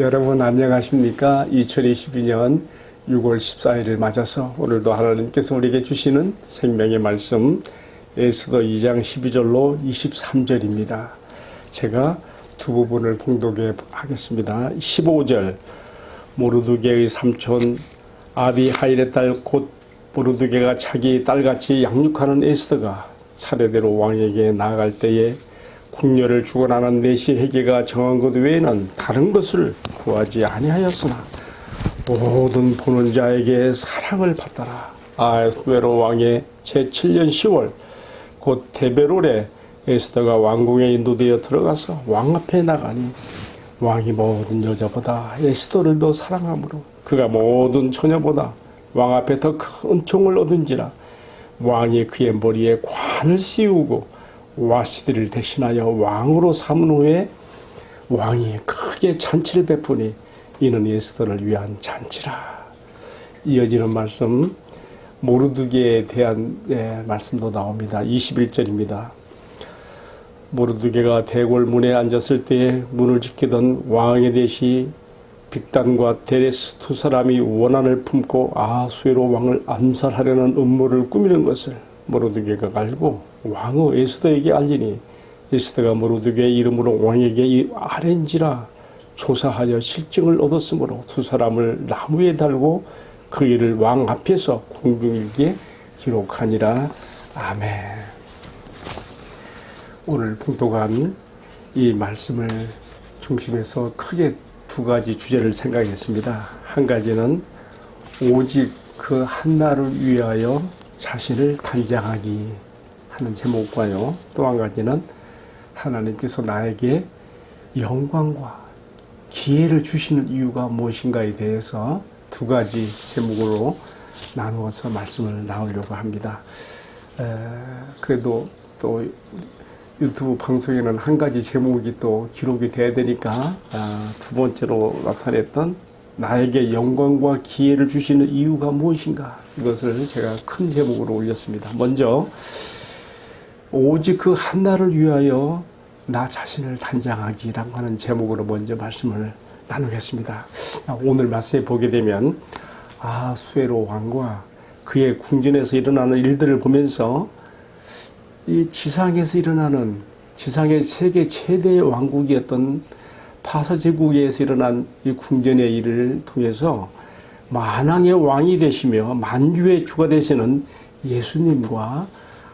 여러분 안녕하십니까? 2022년 6월 14일을 맞아서 오늘도 하나님께서 우리에게 주시는 생명의 말씀 에스더 2장 12절로 23절입니다. 제가 두 부분을 봉독해 하겠습니다. 15절 모르두게의 삼촌 아비하일의 딸 곧 모르두게가 자기 딸같이 양육하는 에스더가 차례대로 왕에게 나아갈 때에 궁녀를 주관하는 내시 회개가 정한 것 외에는 다른 것을 구하지 아니하였으나 모든 보는 자에게 사랑을 받더라. 아스베로 왕의 제7년 10월 곧 데베롤에 에스더가 왕궁에 인도되어 들어가서 왕 앞에 나가니 왕이 모든 여자보다 에스더를 더 사랑하므로 그가 모든 처녀보다 왕 앞에 더큰 은총을 얻은지라 왕이 그의 머리에 관을 씌우고 와시들을 대신하여 왕으로 삼은 후에 왕이 크게 잔치를 베푸니 이는 에스더를 위한 잔치라. 이어지는 말씀 모르드게에 대한 예, 말씀도 나옵니다. 21절입니다. 모르드게가 대궐 문에 앉았을 때에 문을 지키던 왕의 대시 빅단과 데레스 두 사람이 원한을 품고 아수에로 왕을 암살하려는 음모를 꾸미는 것을 모르드게가 알고 왕의 에스더에게 알리니 에스더가 모르드게의 이름으로 왕에게 이 아렌지라 조사하여 실증을 얻었으므로 두 사람을 나무에 달고 그 일을 왕 앞에서 궁중일기에 기록하니라 아멘. 오늘 봉독한 이 말씀을 중심에서 크게 두 가지 주제를 생각했습니다. 한 가지는 오직 그 한나를 위하여 자신을 단장하기 하는 제목과요. 또 한 가지는 하나님께서 나에게 영광과 기회를 주시는 이유가 무엇인가에 대해서 두 가지 제목으로 나누어서 말씀을 나누려고 합니다. 에, 그래도 또 유튜브 방송에는 한 가지 제목이 또 기록이 돼야 되니까 아, 두 번째로 나타냈던 나에게 영광과 기회를 주시는 이유가 무엇인가 이것을 제가 큰 제목으로 올렸습니다. 먼저 오직 그 한나를 위하여 나 자신을 단장하기라고 하는 제목으로 먼저 말씀을 나누겠습니다. 오늘 말씀에 보게 되면 아 수에로 왕과 그의 궁전에서 일어나는 일들을 보면서 이 지상에서 일어나는 지상의 세계 최대의 왕국이었던 파사 제국에서 일어난 이 궁전의 일을 통해서 만왕의 왕이 되시며 만주의 주가 되시는 예수님과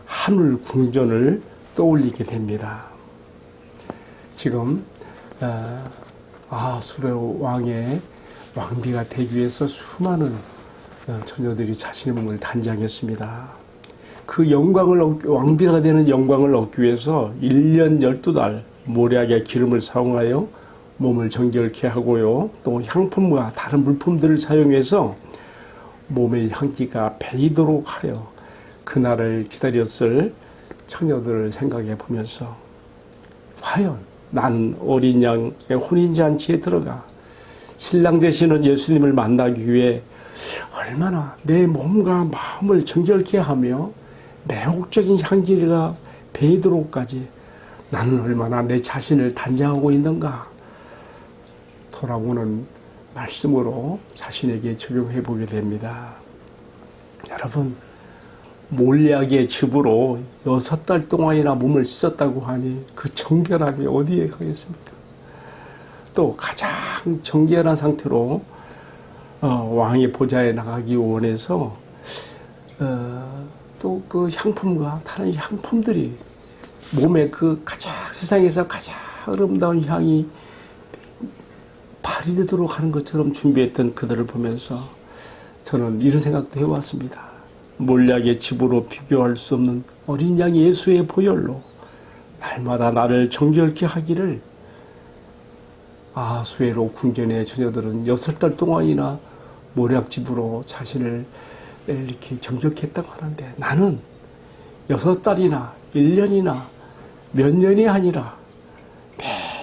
하늘 궁전을 떠올리게 됩니다. 지금 아수레 왕의 왕비가 되기 위해서 수많은 어, 처녀들이 자신의 몸을 단장했습니다. 그 영광을 왕비가 되는 영광을 얻기 위해서 1년 12달 모략의 기름을 사용하여 몸을 정결케 하고요. 또 향품과 다른 물품들을 사용해서 몸의 향기가 배이도록 하여 그날을 기다렸을 처녀들을 생각해 보면서 과연 난 어린 양의 혼인잔치에 들어가 신랑 되시는 예수님을 만나기 위해 얼마나 내 몸과 마음을 정결케 하며 매혹적인 향기가 배이도록까지 나는 얼마나 내 자신을 단장하고 있는가 돌아보는 말씀으로 자신에게 적용해 보게 됩니다. 여러분, 몰약의 즙으로 여섯 달 동안이나 몸을 씻었다고 하니 그 정결함이 어디에 가겠습니까? 또 가장 정결한 상태로 어, 왕의 보좌에 나가기 원해서 어, 또 그 향품과 다른 향품들이 몸에 그 가장 세상에서 가장 아름다운 향이 발휘되도록 하는 것처럼 준비했던 그들을 보면서 저는 이런 생각도 해왔습니다. 몰약의 집으로 비교할 수 없는 어린 양 예수의 보혈로 날마다 나를 정결케 하기를 아수에로 궁전의 처녀들은 여섯 달 동안이나 모략집으로 자신을 이렇게 정결했다고 하는데 나는 여섯 달이나 일년이나몇 년이 아니라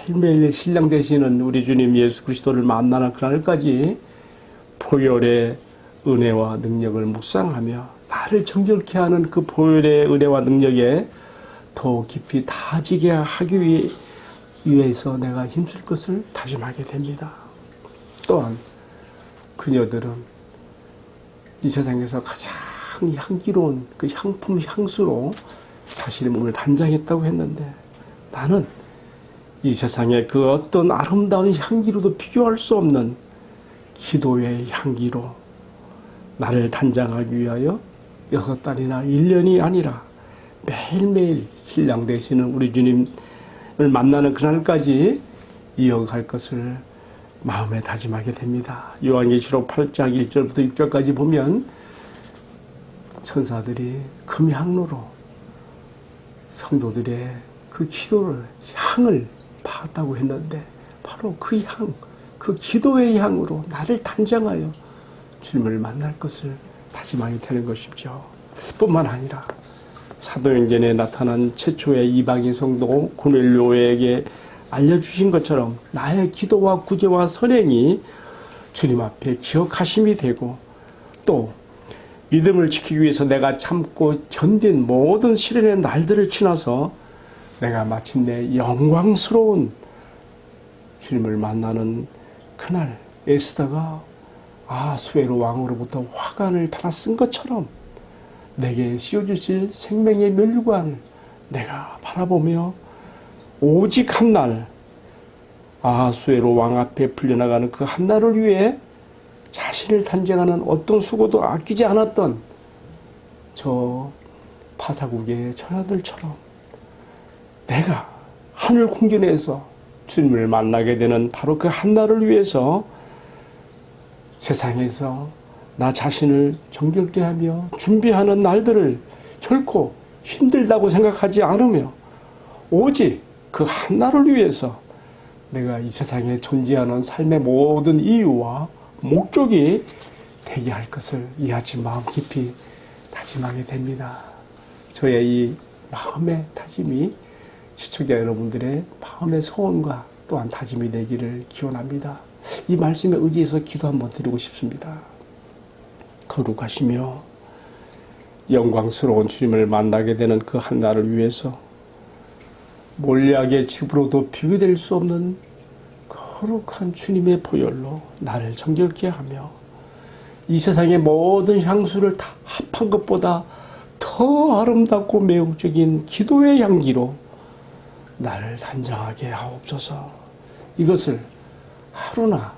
매일매일 신랑 되시는 우리 주님 예수 그리스도를 만나는 그날까지 보혈의 은혜와 능력을 묵상하며 나를 정결케 하는 그 보혈의 은혜와 능력에 더 깊이 다지게 하기 위해, 위해서 내가 힘쓸 것을 다짐하게 됩니다. 또한 그녀들은 이 세상에서 가장 향기로운 그 향품 향수로 자신의 몸을 단장했다고 했는데 나는 이 세상의 그 어떤 아름다운 향기로도 비교할 수 없는 기도의 향기로 나를 단장하기 위하여 여섯 달이나 일 년이 아니라 매일매일 신랑 되시는 우리 주님을 만나는 그날까지 이어갈 것을 마음에 다짐하게 됩니다. 요한계시록 8장 1절부터 6절까지 보면 천사들이 금향로로 성도들의 그 기도를 향을 받았다고 했는데 바로 그 향, 그 기도의 향으로 나를 단장하여 주님을 만날 것을 다짐하게 되는 것이죠. 뿐만 아니라 사도행전에 나타난 최초의 이방인 성도 고넬료에게 알려주신 것처럼 나의 기도와 구제와 선행이 주님 앞에 기억하심이 되고 또 믿음을 지키기 위해서 내가 참고 견딘 모든 시련의 날들을 지나서 내가 마침내 영광스러운 주님을 만나는 그날 에스더가 아 수에로 왕으로부터 화관을 받아 쓴 것처럼 내게 씌워주실 생명의 멸관을 내가 바라보며 오직 한 날, 아수에로 왕 앞에 풀려나가는 그 한 날을 위해 자신을 단정하는 어떤 수고도 아끼지 않았던 저 파사국의 천하들처럼 내가 하늘 궁전에서 주님을 만나게 되는 바로 그 한 날을 위해서 세상에서 나 자신을 정결케 하며 준비하는 날들을 결코 힘들다고 생각하지 않으며 오직 그한 날을 위해서 내가 이 세상에 존재하는 삶의 모든 이유와 목적이 되게 할 것을 이하치 마음 깊이 다짐하게 됩니다. 저의 이 마음의 다짐이 시청자 여러분들의 마음의 소원과 또한 다짐이 되기를 기원합니다. 이 말씀에 의지해서 기도 한번 드리고 싶습니다. 거룩하시며 영광스러운 주님을 만나게 되는 그 한 날을 위해서 몰약의 집으로도 비교될 수 없는 거룩한 주님의 보혈로 나를 정결케 하며 이 세상의 모든 향수를 다 합한 것보다 더 아름답고 매혹적인 기도의 향기로 나를 단장하게 하옵소서. 이것을 하루나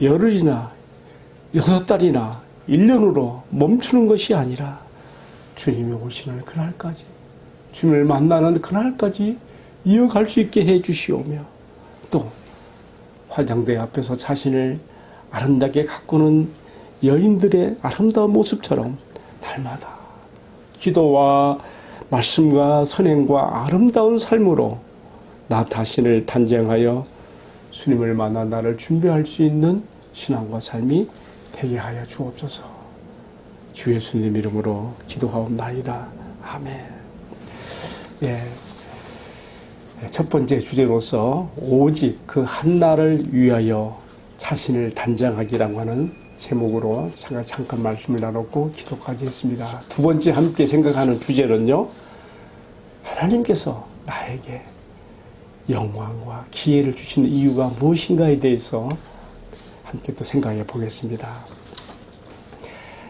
열흘이나 여섯 달이나 1년으로 멈추는 것이 아니라 주님이 오시는 그날까지 주님을 만나는 그날까지 이어갈 수 있게 해 주시오며 또 화장대 앞에서 자신을 아름답게 가꾸는 여인들의 아름다운 모습처럼 날마다 기도와 말씀과 선행과 아름다운 삶으로 나 자신을 단정하여 주님을 만나 나를 준비할 수 있는 신앙과 삶이 되게 하여 주옵소서. 주 예수님 이름으로 기도하옵나이다. 아멘. 예. 첫 번째 주제로서 오직 그 한날을 위하여 자신을 단장하기라고 하는 제목으로 잠깐, 잠깐 말씀을 나눴고 기도까지 했습니다. 두 번째 함께 생각하는 주제는요. 하나님께서 나에게 영광과 기회를 주시는 이유가 무엇인가에 대해서 함께 또 생각해 보겠습니다.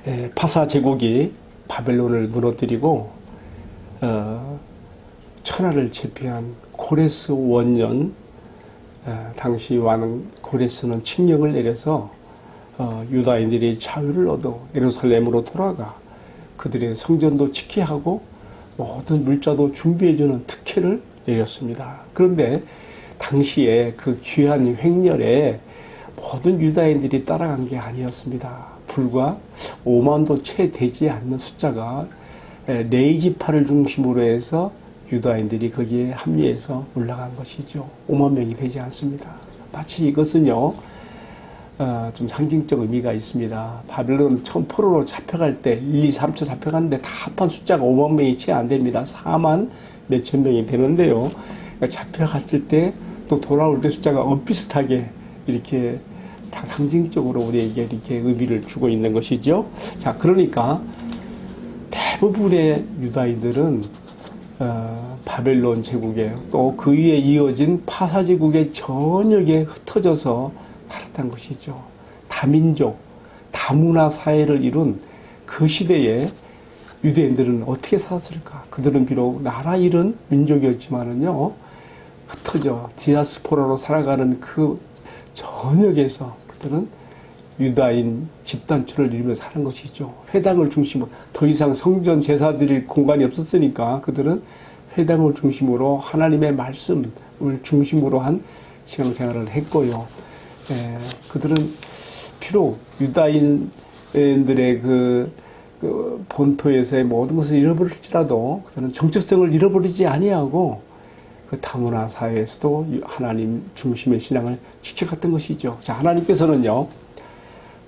에, 파사 제국이 바벨론을 무너뜨리고 어, 천하를 제패한 고레스 원년 어, 당시 왕 고레스는 칙령을 내려서 어, 유다인들이 자유를 얻어 예루살렘으로 돌아가 그들의 성전도 지키하고 모든 물자도 준비해주는 특혜를 내렸습니다. 그런데 당시에 그 귀한 횡렬에 모든 유다인들이 따라간 게 아니었습니다. 불과 5만도 채 되지 않는 숫자가 네이지파를 중심으로 해서 유다인들이 거기에 합류해서 올라간 것이죠. 5만 명이 되지 않습니다. 마치 이것은요, 어, 좀 상징적 의미가 있습니다. 바벨론 처음 포로로 잡혀갈 때 1, 2, 3초 잡혀갔는데 다 합한 숫자가 5만 명이 채 안 됩니다. 4만 몇천 명이 되는데요. 그러니까 잡혀갔을 때 또 돌아올 때 숫자가 엇비슷하게 이렇게 다 상징적으로 우리에게 이렇게 의미를 주고 있는 것이죠. 자, 그러니까 대부분의 유다인들은 어, 바벨론 제국에 또 그 위에 이어진 파사 제국의 전역에 흩어져서 살았다는 것이죠. 다민족, 다문화 사회를 이룬 그 시대에 유대인들은 어떻게 살았을까? 그들은 비록 나라 잃은 민족이었지만은요, 흩어져 디아스포라로 살아가는 그 전역에서 그들은 유다인 집단초를 이루며 사는 것이죠. 회당을 중심으로 더 이상 성전 제사 드릴 공간이 없었으니까 그들은 회당을 중심으로 하나님의 말씀을 중심으로 한 신앙생활을 했고요. 에, 그들은 비록 유다인들의 그, 그 본토에서의 모든 것을 잃어버릴지라도 그들은 정체성을 잃어버리지 아니하고 그 다문화 사회에서도 하나님 중심의 신앙을 지켜갔던 것이죠. 자, 하나님께서는요,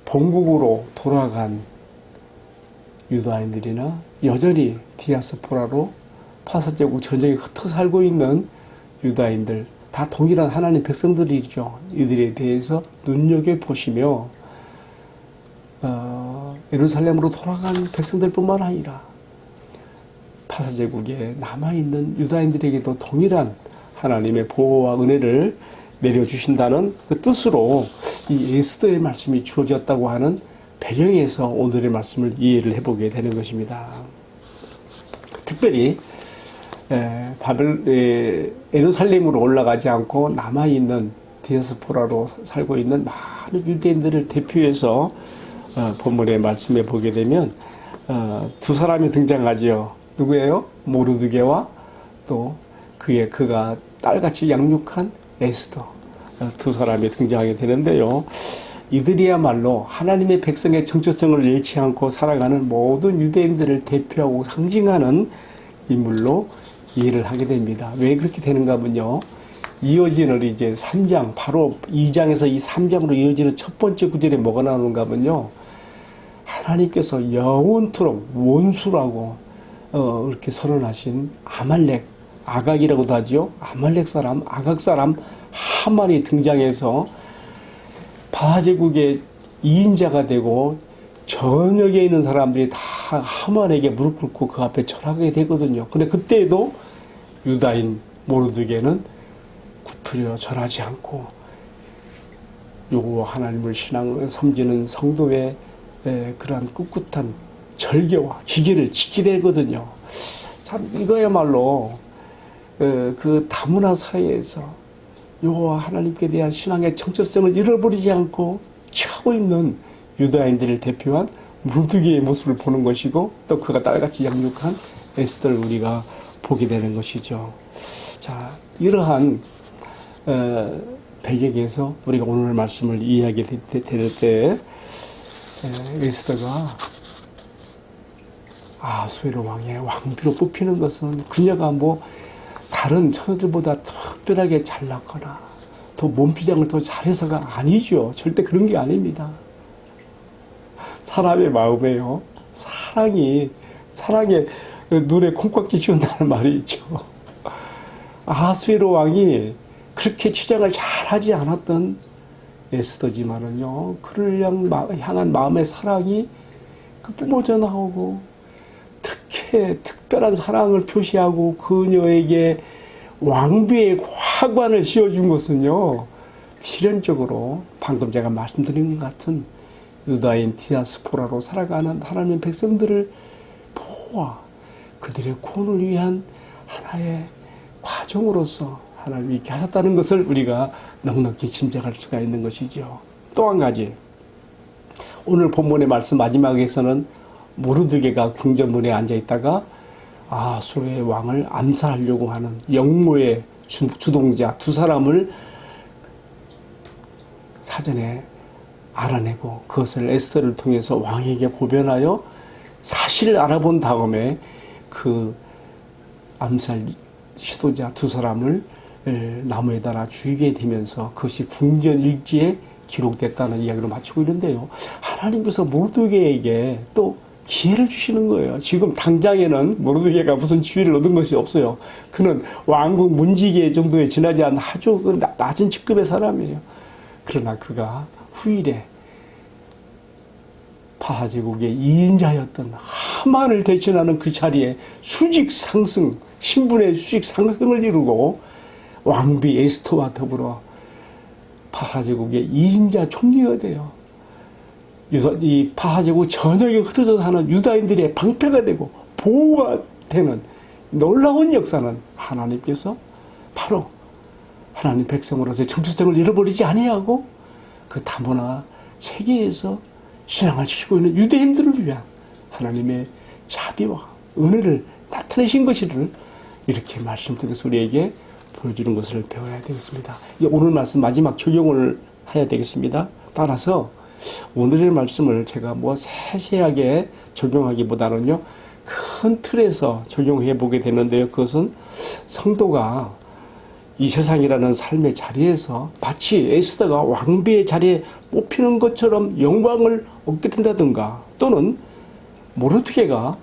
본국으로 돌아간 유다인들이나 여전히 디아스포라로 파사제국 전쟁에 흩어 살고 있는 유다인들, 다 동일한 하나님 백성들이죠. 이들에 대해서 눈여겨 보시며, 어, 예루살렘으로 돌아간 백성들뿐만 아니라 파사 제국에 남아 있는 유다인들에게도 동일한 하나님의 보호와 은혜를 내려주신다는 그 뜻으로 이 에스더의 말씀이 주어졌다고 하는 배경에서 오늘의 말씀을 이해를 해보게 되는 것입니다. 특별히 에, 바벨 에, 예루살렘으로 올라가지 않고 남아 있는 디아스포라로 살고 있는 많은 유대인들을 대표해서 어, 본문의 말씀에 보게 되면 어, 두 사람이 등장하지요. 누구예요? 모르드게와 또 그의 그가 딸같이 양육한 에스더 어, 두 사람이 등장하게 되는데요. 이들이야말로 하나님의 백성의 정체성을 잃지 않고 살아가는 모든 유대인들을 대표하고 상징하는 인물로 이해를 하게 됩니다. 왜 그렇게 되는가 하면요. 이어지는 이제 3장, 바로 2장에서 이 3장으로 이어지는 첫 번째 구절에 뭐가 나오는가 하면요. 하나님께서 영원토록 원수라고 어, 이렇게 선언하신 아말렉, 아각이라고도 하지요. 아말렉 사람, 아각 사람 하만이 등장해서 바하 제국의 2인자가 되고 전역에 있는 사람들이 다 하만에게 무릎 꿇고 그 앞에 절하게 되거든요. 근데 그때에도 유다인 모르드게는 굽히려 절하지 않고 요거 하나님을 신앙을 섬기는 성도의 에, 그러한 꿋꿋한 절개와 기계를 지키게 되거든요. 참 이거야말로 에, 그 다문화 사회에서 여호와 하나님께 대한 신앙의 정체성을 잃어버리지 않고 취하고 있는 유다인들을 대표한 무르드기의 모습을 보는 것이고 또 그가 딸같이 양육한 에스더를 우리가 보게 되는 것이죠. 자, 이러한 어, 배경에서 우리가 오늘 말씀을 이해하게 될 때 에스더가 아수에로 왕의 왕비로 뽑히는 것은 그녀가 뭐 다른 처녀들보다 특별하게 잘났거나 더 몸피장을 더 잘해서가 아니죠. 절대 그런 게 아닙니다. 사람의 마음에요. 사랑이 사랑에 눈에 콩깍지 씌운다는 말이 있죠. 아수에로 왕이 그렇게 치장을 잘 하지 않았던 에스더지만은요, 그를 향한 마음의 사랑이 그 뿜어져 나오고, 특히 특별한 사랑을 표시하고 그녀에게 왕비의 화관을 씌워준 것은요, 필연적으로 방금 제가 말씀드린 것 같은 유다인 디아스포라로 살아가는 하나님의 백성들을 보호와 그들의 구원을 위한 하나의 과정으로서 하나님이 이렇게 하셨다는 것을 우리가 넉넉히 짐작할 수가 있는 것이죠. 또 한 가지. 오늘 본문의 말씀 마지막에서는 모르드게가 궁전문에 앉아 있다가 아수르의 왕을 암살하려고 하는 영모의 주동자 두 사람을 사전에 알아내고 그것을 에스터를 통해서 왕에게 고변하여 사실을 알아본 다음에 그 암살 시도자 두 사람을 나무에 달아 죽이게 되면서 그것이 궁전 일지에 기록됐다는 이야기로 마치고 있는데요. 하나님께서 모르드게에게 또 기회를 주시는 거예요. 지금 당장에는 모르드게가 무슨 지위를 얻은 것이 없어요. 그는 왕국 문지기 정도에 지나지 않은 아주 그 낮은 직급의 사람이에요. 그러나 그가 후일에 파하제국의 2인자였던 하만을 대신하는 그 자리에 수직 상승, 신분의 수직 상승을 이루고 왕비 에스터와 더불어 파하제국의 이인자 총리가 돼요. 유다, 이 파하제국 전역에 흩어져 사는 유다인들의 방패가 되고 보호가 되는 놀라운 역사는 하나님께서 바로 하나님 백성으로서의 정체성을 잃어버리지 아니하고 그 다문화 세계에서 신앙을 지키고 있는 유대인들을 위한 하나님의 자비와 은혜를 나타내신 것이를 이렇게 말씀 통해서 우리에게 보여주는 것을 배워야 되겠습니다. 오늘 말씀 마지막 적용을 해야 되겠습니다. 따라서 오늘의 말씀을 제가 뭐 세세하게 적용하기보다는요, 큰 틀에서 적용해 보게 되는데요. 그것은 성도가 이 세상이라는 삶의 자리에서 마치 에스더가 왕비의 자리에 뽑히는 것처럼 영광을 얻게 된다든가 또는 모르드게가?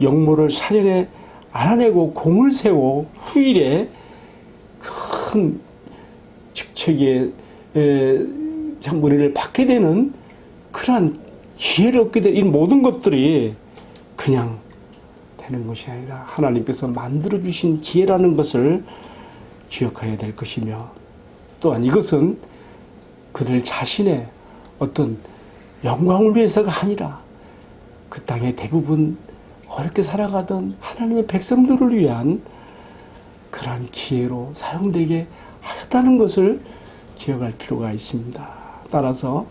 영모를 사전에 알아내고 공을 세워 후일에 큰 직책의 에, 장문의를 받게 되는 그러한 기회를 얻게 된 이 모든 것들이 그냥 되는 것이 아니라 하나님께서 만들어 주신 기회라는 것을 기억해야 될 것이며 또한 이것은 그들 자신의 어떤 영광을 위해서가 아니라 그 땅의 대부분 어렵게 살아가던 하나님의 백성들을 위한 그러한 기회로 사용되게 하셨다는 것을 기억할 필요가 있습니다. 따라서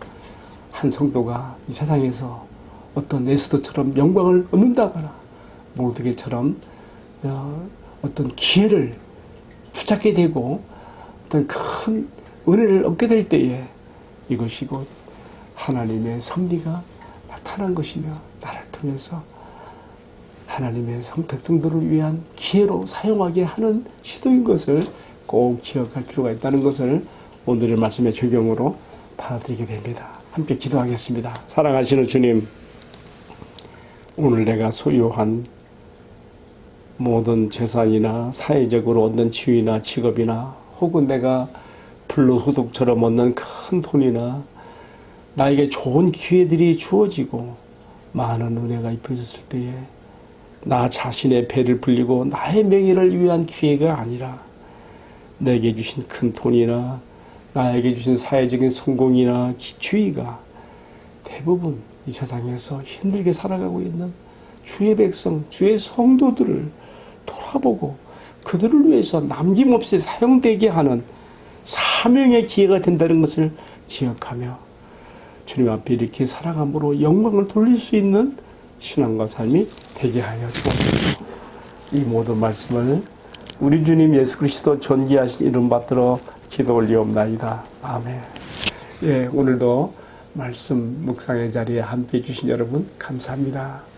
한 성도가 이 세상에서 어떤 에스더처럼 영광을 얻는다거나 모두개처럼 어, 어떤 기회를 붙잡게 되고 어떤 큰 은혜를 얻게 될 때에 이것이 곧 하나님의 섭리가 나타난 것이며 통해서 하나님의 성 백성들을 위한 기회로 사용하게 하는 시도인 것을 꼭 기억할 필요가 있다는 것을 오늘의 말씀의 적용으로 받아들이게 됩니다. 함께 기도하겠습니다. 사랑하시는 주님, 오늘 내가 소유한 모든 재산이나 사회적으로 얻는 지위나 직업이나 혹은 내가 불로소득처럼 얻는 큰 돈이나 나에게 좋은 기회들이 주어지고 많은 은혜가 입혀졌을 때에 나 자신의 배를 불리고 나의 명예를 위한 기회가 아니라 내게 주신 큰 돈이나 나에게 주신 사회적인 성공이나 지위가 대부분 이 세상에서 힘들게 살아가고 있는 주의 백성, 주의 성도들을 돌아보고 그들을 위해서 남김없이 사용되게 하는 사명의 기회가 된다는 것을 기억하며 주님 앞에 이렇게 살아감으로 영광을 돌릴 수 있는 신앙과 삶이 되게 하여 주옵소서. 이 모든 말씀을 우리 주님 예수 그리스도 존귀하신 이름 받들어 기도 올리옵나이다. 아멘. 예, 오늘도 말씀 묵상의 자리에 함께 해주신 여러분 감사합니다.